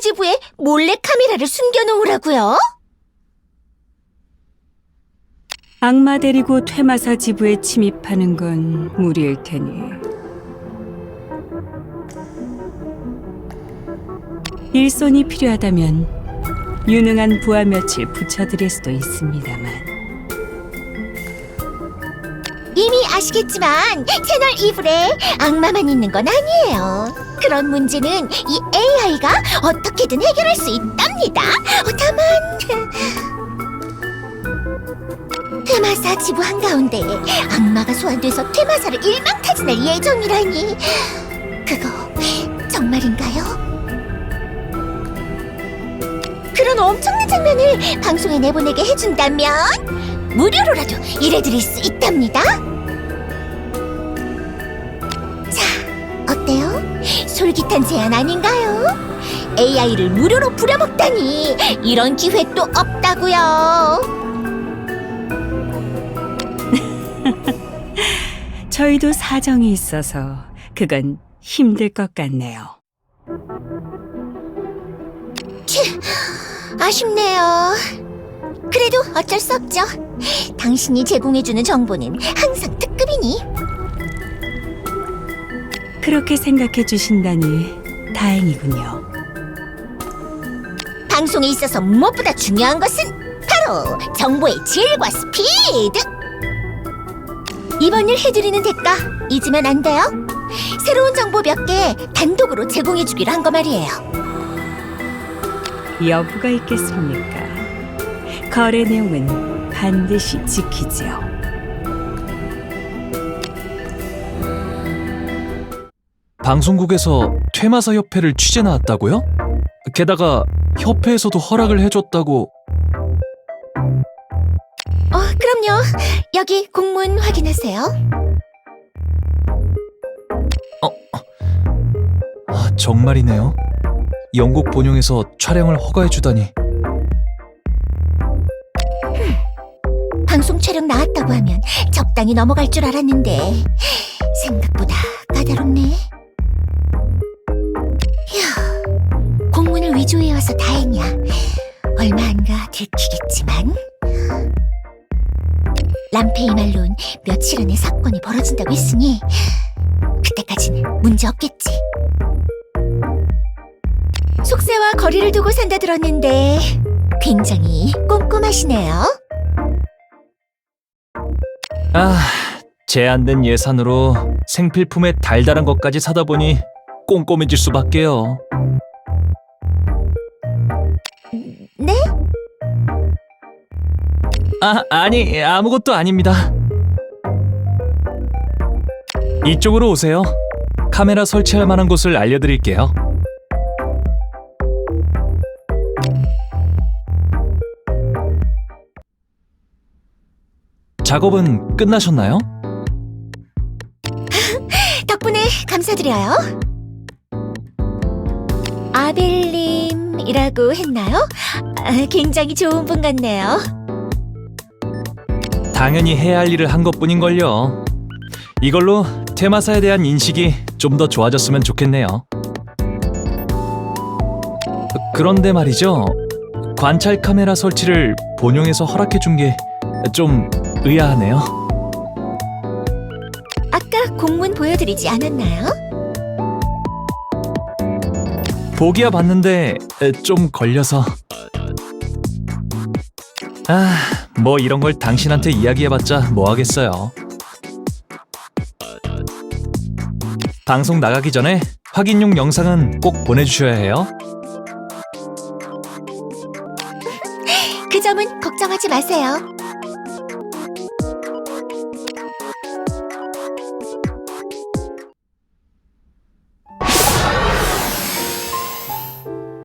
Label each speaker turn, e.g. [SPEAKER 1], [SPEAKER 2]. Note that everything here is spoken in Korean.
[SPEAKER 1] 지부에 몰래 카메라를 숨겨놓으라고요?
[SPEAKER 2] 악마 데리고 퇴마사 지부에 침입하는 건 무리일 테니. 일손이 필요하다면 유능한 부하 며칠 붙여드릴 수도 있습니다만.
[SPEAKER 1] 이미 아시겠지만 채널 이불에 악마만 있는 건 아니에요. 그런 문제는 이 AI가 어떻게든 해결할 수 있답니다. 어, 다만 퇴마사 지부 한가운데 악마가 소환돼서 퇴마사를 일망타진할 예정이라니 그거 정말인가요? 그런 엄청난 장면을 방송에 내보내게 해준다면 무료로라도 일해드릴 수 있답니다. 자, 어때요? 솔깃한 제안 아닌가요? AI를 무료로 부려먹다니 이런 기회 또 없다고요.
[SPEAKER 2] 저희도 사정이 있어서 그건 힘들 것 같네요.
[SPEAKER 1] 아쉽네요. 그래도 어쩔 수 없죠. 당신이 제공해주는 정보는 항상 특급이니.
[SPEAKER 2] 그렇게 생각해 주신다니 다행이군요.
[SPEAKER 1] 방송에 있어서 무엇보다 중요한 것은 바로 정보의 질과 스피드. 이번 일 해드리는 대가 잊으면 안 돼요. 새로운 정보 몇 개 단독으로 제공해주기로 한 거 말이에요.
[SPEAKER 2] 여부가 있겠습니까? 거래 내용은 반드시 지키지요.
[SPEAKER 3] 방송국에서 퇴마사 협회를 취재 나왔다고요? 게다가 협회에서도 허락을 해줬다고
[SPEAKER 1] 어, 그럼요. 여기 공문 확인하세요.
[SPEAKER 3] 아, 정말이네요. 영국 본영에서 촬영을 허가해주다니
[SPEAKER 1] 나왔다고 하면 적당히 넘어갈 줄 알았는데 생각보다 까다롭네. 휴, 공문을 위조해 와서 다행이야. 얼마 안 가 들키겠지만 람페이 말론 며칠 안에 사건이 벌어진다고 했으니 그때까지는 문제 없겠지. 속세와 거리를 두고 산다 들었는데 굉장히 꼼꼼하시네요.
[SPEAKER 3] 아 제한된 예산으로 생필품에 달달한 것까지 사다 보니 꼼꼼해질 수밖에요.
[SPEAKER 1] 네?
[SPEAKER 3] 아 아니 아무것도 아닙니다. 이쪽으로 오세요. 카메라 설치할 만한 곳을 알려드릴게요. 작업은 끝나셨나요?
[SPEAKER 1] 덕분에 감사드려요. 아벨님이라고 했나요? 아, 굉장히 좋은 분 같네요.
[SPEAKER 3] 당연히 해야 할 일을 한 것뿐인걸요. 이걸로 테마사에 대한 인식이 좀 더 좋아졌으면 좋겠네요. 그런데 말이죠. 관찰 카메라 설치를 본용에서 허락해 준 게 좀 의아하네요.
[SPEAKER 1] 아까 공문 보여드리지 않았나요?
[SPEAKER 3] 보기야 봤는데 좀 걸려서. 아, 뭐 이런 걸 당신한테 이야기해봤자 뭐 하겠어요. 방송 나가기 전에 확인용 영상은 꼭 보내주셔야 해요.
[SPEAKER 1] 그 점은 걱정하지 마세요.